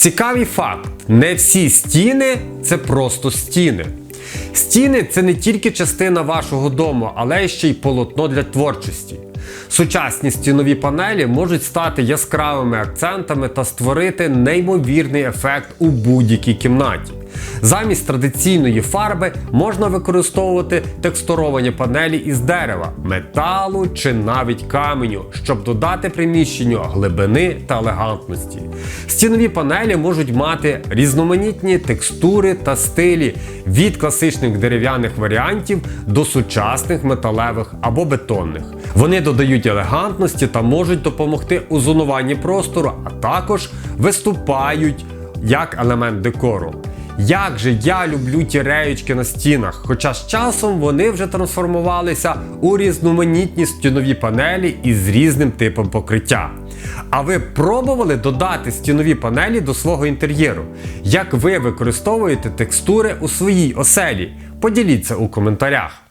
Цікавий факт: не всі стіни це просто стіни. Стіни це не тільки частина вашого дому, але ще й полотно для творчості. Сучасні стінові панелі можуть стати яскравими акцентами та створити неймовірний ефект у будь-якій кімнаті. Замість традиційної фарби можна використовувати текстуровані панелі із дерева, металу чи навіть каменю, щоб додати приміщенню глибини та елегантності. Стінові панелі можуть мати різноманітні текстури та стилі від класичних дерев'яних варіантів до сучасних металевих або бетонних. Вони додають елегантності та можуть допомогти у зонуванні простору, а також виступають як елемент декору. Як же я люблю ті реєчки на стінах, хоча з часом вони вже трансформувалися у різноманітні стінові панелі із різним типом покриття. А ви пробували додати стінові панелі до свого інтер'єру? Як ви використовуєте текстури у своїй оселі? Поділіться у коментарях.